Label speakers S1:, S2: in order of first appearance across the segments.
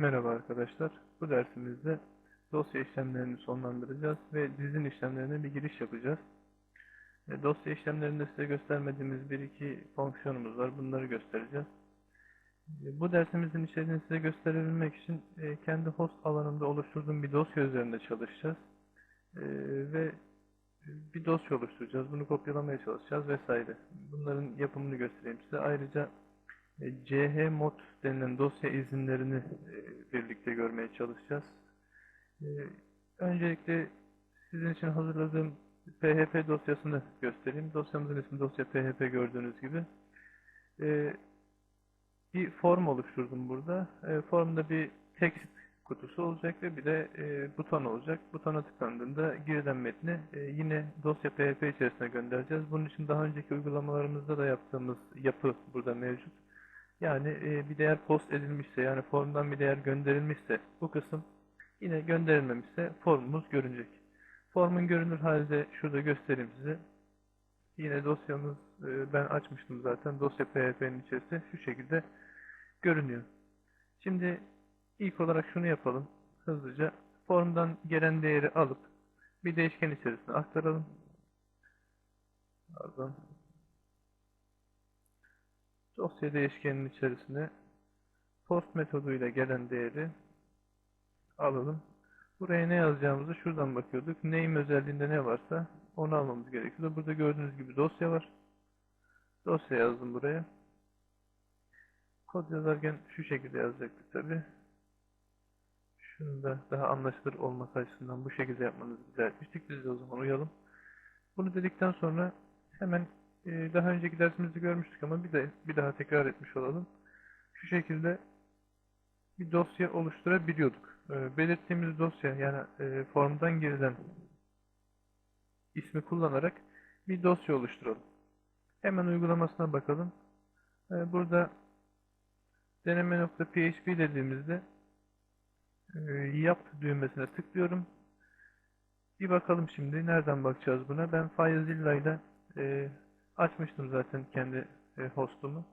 S1: Merhaba arkadaşlar. Bu dersimizde dosya işlemlerini sonlandıracağız ve dizin işlemlerine bir giriş yapacağız. E, Dosya işlemlerinde size göstermediğimiz bir iki fonksiyonumuz var. Bunları göstereceğiz. E, Bu dersimizin içeriğini size gösterebilmek için e, kendi host alanımda oluşturduğum bir dosya üzerinde çalışacağız. Ve bir dosya oluşturacağız. Bunu kopyalamaya çalışacağız vesaire. Bunların yapımını göstereyim size. Ayrıca chmod denilen dosya izinlerini e, birlikte görmeye çalışacağız. E, Öncelikle sizin için hazırladığım PHP dosyasını göstereyim. Dosyamızın ismi dosya PHP gördüğünüz gibi. E, Bir form oluşturdum burada. E, Formda bir text kutusu olacak ve bir de e, buton olacak. Butona tıklandığında girilen metni e, yine dosya PHP içerisine göndereceğiz. Bunun için daha önceki uygulamalarımızda da yaptığımız yapı burada mevcut. Yani e, bir değer post edilmişse yani formdan bir değer gönderilmişse bu kısım yine gönderilmemişse formumuz görünecek. Formun görünür halde şurada göstereyim size. Yine dosyamız e, ben açmıştım zaten dosya PHP'nin içerisi şu şekilde görünüyor. Şimdi ilk olarak şunu yapalım hızlıca. Formdan gelen değeri alıp bir değişken içerisine aktaralım. Pardon. Dosya değişkeninin içerisine post metoduyla gelen değeri alalım. Buraya ne yazacağımızı şuradan bakıyorduk. Name özelliğinde ne varsa onu almamız gerekiyor. Burada gördüğünüz gibi dosya var. Dosya yazdım buraya. Kod yazarken şu şekilde yazacaktık tabi. Şunu da daha anlaşılır olması açısından bu şekilde yapmanızı rica etmiştik. Biz de o zaman uyalım. Bunu dedikten sonra hemen daha önceki dersimizde görmüştük ama bir de bir daha tekrar etmiş olalım. Şu şekilde bir dosya oluşturabiliyorduk. E, belirttiğimiz dosya yani e, formdan girilen ismi kullanarak bir dosya oluşturalım. Hemen uygulamasına bakalım. E, burada deneme.php dediğimizde e, yap düğmesine tıklıyorum. Bir bakalım şimdi nereden bakacağız buna. Ben FileZilla ile e, açmıştım zaten kendi e, hostumu.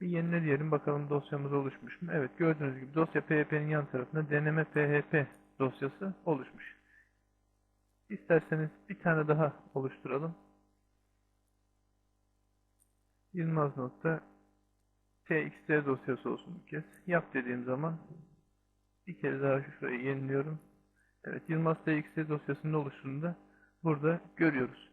S1: Bir yenile diyelim bakalım dosyamız oluşmuş mu? Evet gördüğünüz gibi dosya PHP'nin yan tarafında deneme PHP dosyası oluşmuş. İsterseniz bir tane daha oluşturalım. Yılmaz dosyası olsun bir kez. Yap dediğim zaman bir kere daha şurayı yeniliyorum. Evet Yılmaz txt dosyasının burada görüyoruz.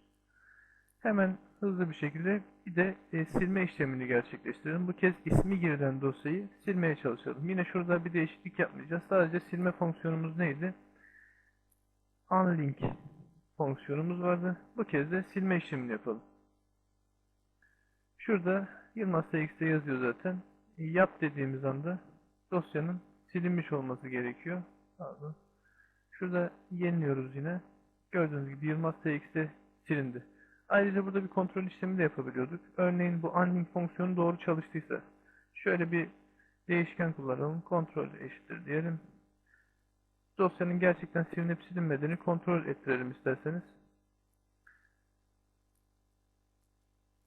S1: Hemen hızlı bir şekilde bir de e, silme işlemini gerçekleştirelim. Bu kez ismi girilen dosyayı silmeye çalışalım. Yine şurada bir değişiklik yapmayacağız. Sadece silme fonksiyonumuz neydi? Unlink fonksiyonumuz vardı. Bu kez de silme işlemini yapalım. Şurada Yılmaz TXT yazıyor zaten. E, yap dediğimiz anda dosyanın silinmiş olması gerekiyor. Pardon. Şurada yeniliyoruz yine. Gördüğünüz gibi Yılmaz TXT silindi. Ayrıca burada bir kontrol işlemi de yapabiliyorduk. Örneğin bu unlink fonksiyonu doğru çalıştıysa şöyle bir değişken kullanalım. Kontrol eşittir diyelim. Dosyanın gerçekten silinip silinmediğini kontrol ettirelim isterseniz.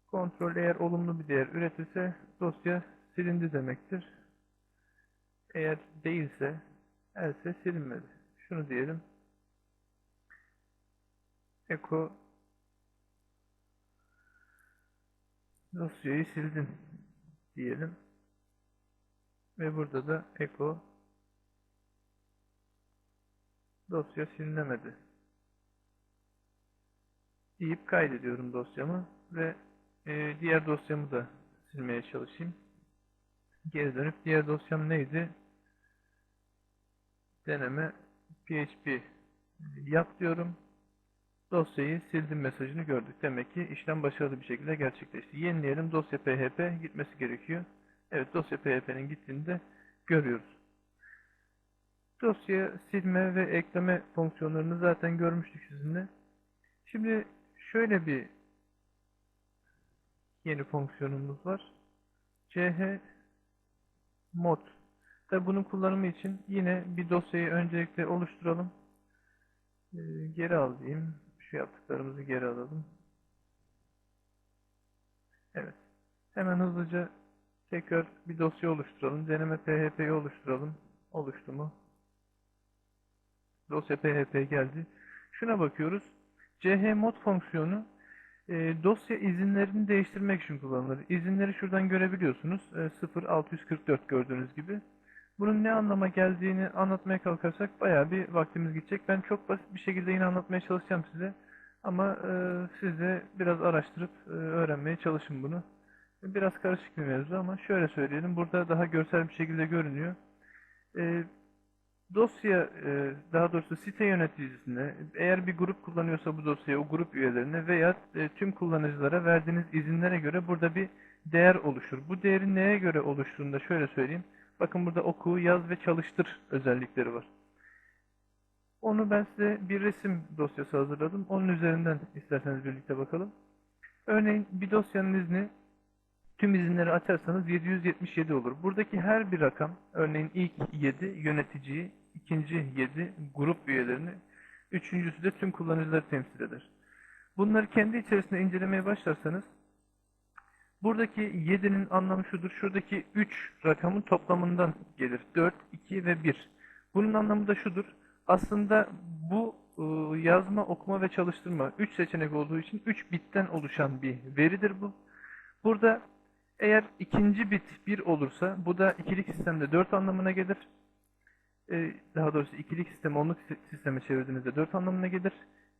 S1: Kontrol eğer olumlu bir değer üretirse dosya silindi demektir. Eğer değilse else silinmedi. Şunu diyelim. Echo dosyayı sildin diyelim. Ve burada da echo dosya silinemedi deyip kaydediyorum dosyamı ve e, diğer dosyamı da silmeye çalışayım. Geri dönüp diğer dosyam neydi? Deneme php yap diyorum. Dosyayı sildim mesajını gördük. Demek ki işlem başarılı bir şekilde gerçekleşti. Yenileyelim. Dosya PHP gitmesi gerekiyor. Evet dosya PHP'nin gittiğini de görüyoruz. Dosya silme ve ekleme fonksiyonlarını zaten görmüştük sizinle. Şimdi şöyle bir yeni fonksiyonumuz var. ch mod. Tabi bunun kullanımı için yine bir dosyayı öncelikle oluşturalım. Ee, geri al diyeyim. Yaptıklarımızı geri alalım. Evet. Hemen hızlıca Tekrar bir dosya oluşturalım. Deneme PHP'yi oluşturalım. Oluştu mu? Dosya PHP geldi. Şuna bakıyoruz. chmod fonksiyonu e, dosya izinlerini değiştirmek için kullanılır. İzinleri şuradan görebiliyorsunuz. E, 0644 gördüğünüz gibi. Bunun ne anlama geldiğini anlatmaya kalkarsak bayağı bir vaktimiz gidecek. Ben çok basit bir şekilde yine anlatmaya çalışacağım size. Ama e, siz de biraz araştırıp e, öğrenmeye çalışın bunu. Biraz karışık bir mevzu ama şöyle söyleyelim. Burada daha görsel bir şekilde görünüyor. E, dosya, e, daha doğrusu site yöneticisine, eğer bir grup kullanıyorsa bu dosyayı o grup üyelerine veya e, tüm kullanıcılara verdiğiniz izinlere göre burada bir değer oluşur. Bu değerin neye göre oluştuğunu da şöyle söyleyeyim. Bakın burada oku, yaz ve çalıştır özellikleri var. Onu ben size bir resim dosyası hazırladım. Onun üzerinden isterseniz birlikte bakalım. Örneğin bir dosyanın izni tüm izinleri açarsanız 777 olur. Buradaki her bir rakam, örneğin ilk 7 yöneticiyi, ikinci 7 grup üyelerini, üçüncüsü de tüm kullanıcıları temsil eder. Bunları kendi içerisinde incelemeye başlarsanız buradaki 7'nin anlamı şudur. Şuradaki 3 rakamın toplamından gelir. 4, 2 ve 1. Bunun anlamı da şudur. Aslında bu ıı, yazma, okuma ve çalıştırma 3 seçenek olduğu için 3 bitten oluşan bir veridir bu. Burada eğer ikinci bit 1 olursa bu da ikilik sistemde 4 anlamına gelir. Ee, daha doğrusu ikilik sistemi onluk sisteme çevirdiğinizde 4 anlamına gelir.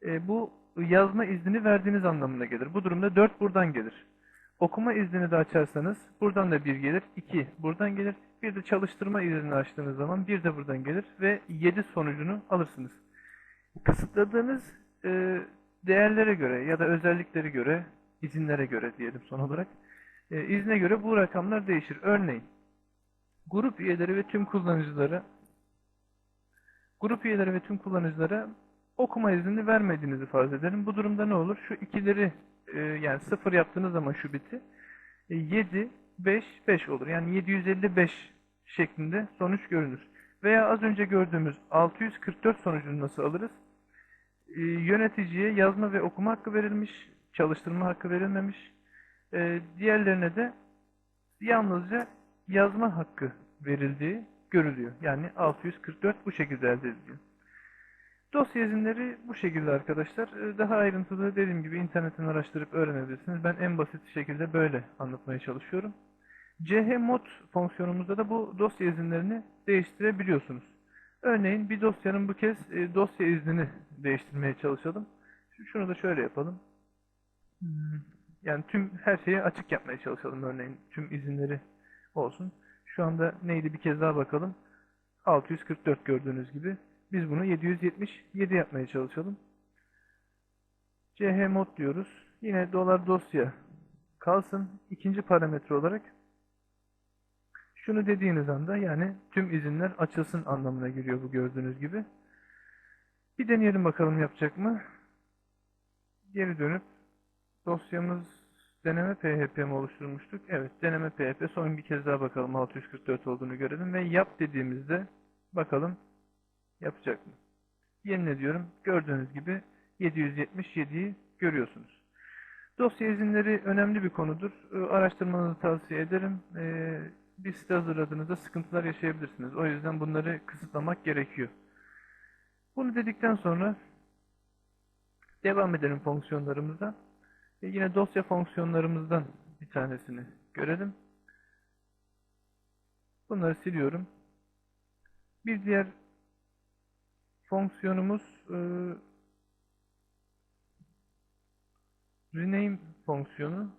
S1: Ee, bu yazma iznini verdiğiniz anlamına gelir. Bu durumda 4 buradan gelir. Okuma iznini de açarsanız buradan da 1 gelir, 2 buradan gelir. Bir de çalıştırma iznini açtığınız zaman 1 de buradan gelir ve 7 sonucunu alırsınız. Kısıtladığınız e, değerlere göre ya da özelliklere göre, izinlere göre diyelim son olarak, e, izne göre bu rakamlar değişir. Örneğin grup üyeleri ve tüm kullanıcılara grup üyeleri ve tüm kullanıcılara okuma iznini vermediğinizi farz edelim. Bu durumda ne olur? Şu ikileri e, yani sıfır yaptığınız zaman şu biti e, 7, 5, 5 olur. Yani 755 şeklinde sonuç görünür. Veya az önce gördüğümüz 644 sonucunu nasıl alırız? E, yöneticiye yazma ve okuma hakkı verilmiş, çalıştırma hakkı verilmemiş. E, diğerlerine de yalnızca yazma hakkı verildiği görülüyor. Yani 644 bu şekilde elde ediliyor. Dosya izinleri bu şekilde arkadaşlar. Ee, Daha ayrıntılı dediğim gibi internetten araştırıp öğrenebilirsiniz. Ben en basit şekilde böyle anlatmaya çalışıyorum. chmod fonksiyonumuzda da bu dosya izinlerini değiştirebiliyorsunuz. Örneğin bir dosyanın bu kez e, dosya iznini değiştirmeye çalışalım. Şunu da şöyle yapalım. Hmm, Yani tüm her şeyi açık yapmaya çalışalım örneğin. Tüm izinleri olsun. Şu anda neydi bir kez daha bakalım. 644 gördüğünüz gibi. Biz bunu 777 yapmaya çalışalım. chmod diyoruz. Yine dolar dosya kalsın. İkinci parametre olarak şunu dediğiniz anda yani tüm izinler açılsın anlamına geliyor bu gördüğünüz gibi. Bir deneyelim bakalım yapacak mı? Geri dönüp dosyamız deneme PHP mi oluşturmuştuk? Evet deneme PHP. Son bir kez daha bakalım 644 olduğunu görelim ve yap dediğimizde bakalım yapacak mı? Yenile diyorum. Gördüğünüz gibi 777'yi görüyorsunuz. Dosya izinleri önemli bir konudur. Ee, Araştırmanızı tavsiye ederim. Ee, Bir site hazırladığınızda sıkıntılar yaşayabilirsiniz. O yüzden bunları kısıtlamak gerekiyor. Bunu dedikten sonra devam edelim fonksiyonlarımıza. E, Yine dosya fonksiyonlarımızdan bir tanesini görelim. Bunları siliyorum. Bir diğer fonksiyonumuz e, rename fonksiyonu.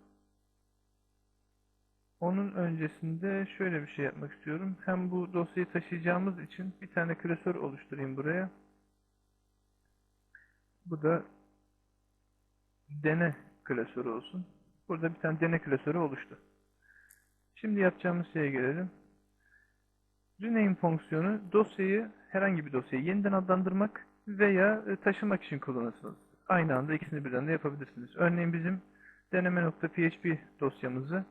S1: Onun öncesinde şöyle bir şey yapmak istiyorum. Hem bu dosyayı taşıyacağımız için bir tane klasör oluşturayım buraya. Bu da dene klasörü olsun. Burada bir tane dene klasörü oluştu. Şimdi yapacağımız şeye gelelim. Rename fonksiyonu dosyayı, herhangi bir dosyayı yeniden adlandırmak veya e, taşımak için kullanırsınız. Aynı anda ikisini birden de yapabilirsiniz. Örneğin bizim deneme.php dosyamızı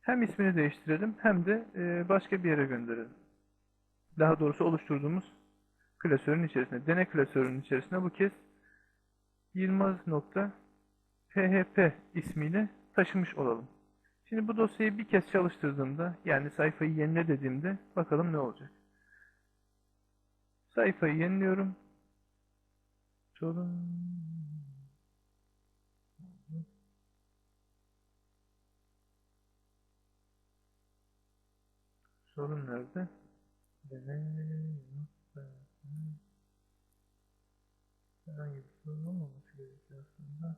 S1: hem ismini değiştirelim hem de e, başka bir yere gönderelim. Daha doğrusu oluşturduğumuz klasörün içerisine, dene klasörünün içerisine bu kez yılmaz.php ismiyle taşımış olalım. Şimdi bu dosyayı bir kez çalıştırdığımda yani sayfayı yenile dediğimde bakalım ne olacak. Sayfayı yeniliyorum. Sorun Sorun nerede? Herhangi bir sorun olmaması gerekiyor aslında.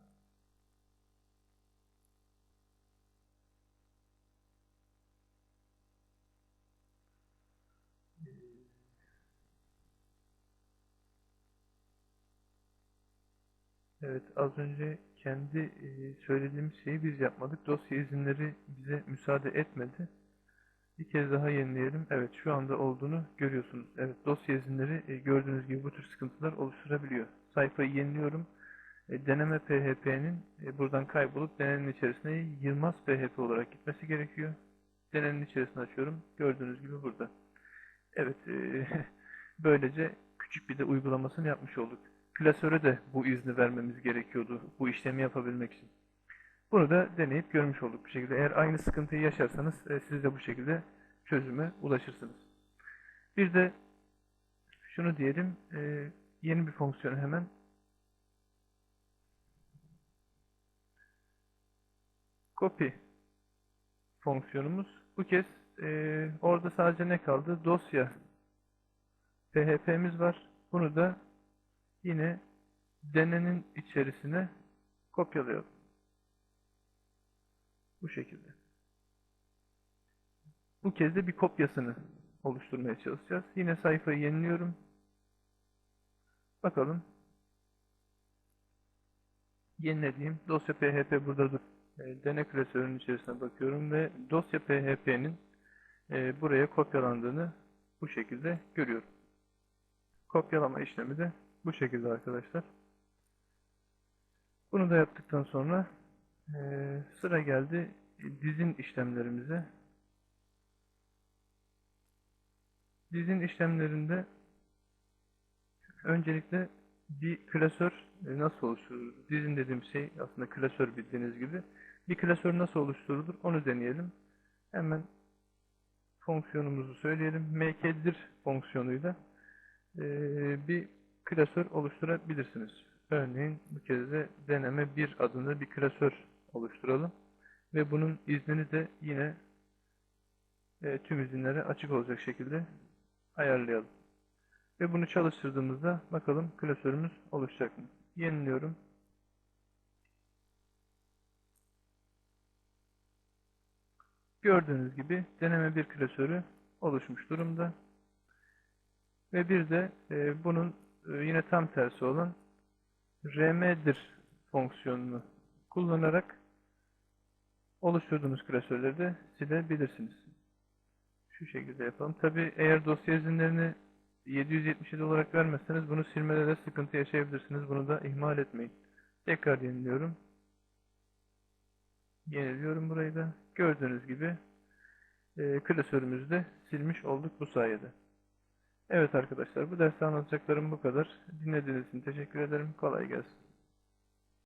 S1: Evet, az önce kendi e, söylediğimiz şeyi biz yapmadık. Dosya izinleri bize müsaade etmedi. Bir kez daha yenileyelim. Evet, şu anda olduğunu görüyorsunuz. Evet, dosya izinleri e, gördüğünüz gibi bu tür sıkıntılar oluşturabiliyor. Sayfayı yeniliyorum. E, deneme PHP'nin buradan kaybolup denenin içerisine Yılmaz PHP olarak gitmesi gerekiyor. Denenin içerisine açıyorum. Gördüğünüz gibi burada. Evet, böylece küçük bir de uygulamasını yapmış olduk. Klasöre de bu izni vermemiz gerekiyordu bu işlemi yapabilmek için. Bunu da deneyip görmüş olduk bu şekilde. Eğer aynı sıkıntıyı yaşarsanız e, siz de bu şekilde çözüme ulaşırsınız. Bir de şunu diyelim, e, yeni bir fonksiyon hemen. Copy fonksiyonumuz. Bu kez e, orada sadece ne kaldı? Dosya PHP'miz var. Bunu da yine denenin içerisine kopyalayalım. Bu şekilde. Bu kez de bir kopyasını oluşturmaya çalışacağız. Yine sayfayı yeniliyorum. Bakalım. Yenilediğim dosya php buradadır. E, dene klasörünün içerisine bakıyorum ve dosya php'nin e, buraya kopyalandığını bu şekilde görüyorum. Kopyalama işlemi de bu şekilde arkadaşlar. Bunu da yaptıktan sonra e, sıra geldi dizin işlemlerimize. Dizin işlemlerinde öncelikle bir klasör e, nasıl oluşturulur? Dizin dediğim şey aslında klasör bildiğiniz gibi. Bir klasör nasıl oluşturulur onu deneyelim. Hemen fonksiyonumuzu söyleyelim. mkdir fonksiyonuyla e, bir klasör oluşturabilirsiniz. Örneğin bu kez de deneme 1 adında bir klasör oluşturalım. Ve bunun iznini de yine e, tüm izinlere açık olacak şekilde ayarlayalım. Ve bunu çalıştırdığımızda bakalım klasörümüz oluşacak mı? Yeniliyorum. Gördüğünüz gibi deneme bir klasörü oluşmuş durumda. Ve bir de e, bunun yine tam tersi olan rm'dir fonksiyonunu kullanarak oluşturduğunuz klasörleri de silebilirsiniz. Şu şekilde yapalım. Tabi eğer dosya izinlerini 777 olarak vermezseniz bunu silmede de sıkıntı yaşayabilirsiniz. Bunu da ihmal etmeyin. Tekrar yeniliyorum. Yeniliyorum burayı da. Gördüğünüz gibi e, klasörümüzü de silmiş olduk bu sayede. Evet arkadaşlar bu derste anlatacaklarım bu kadar. Dinlediğiniz için teşekkür ederim. Kolay gelsin.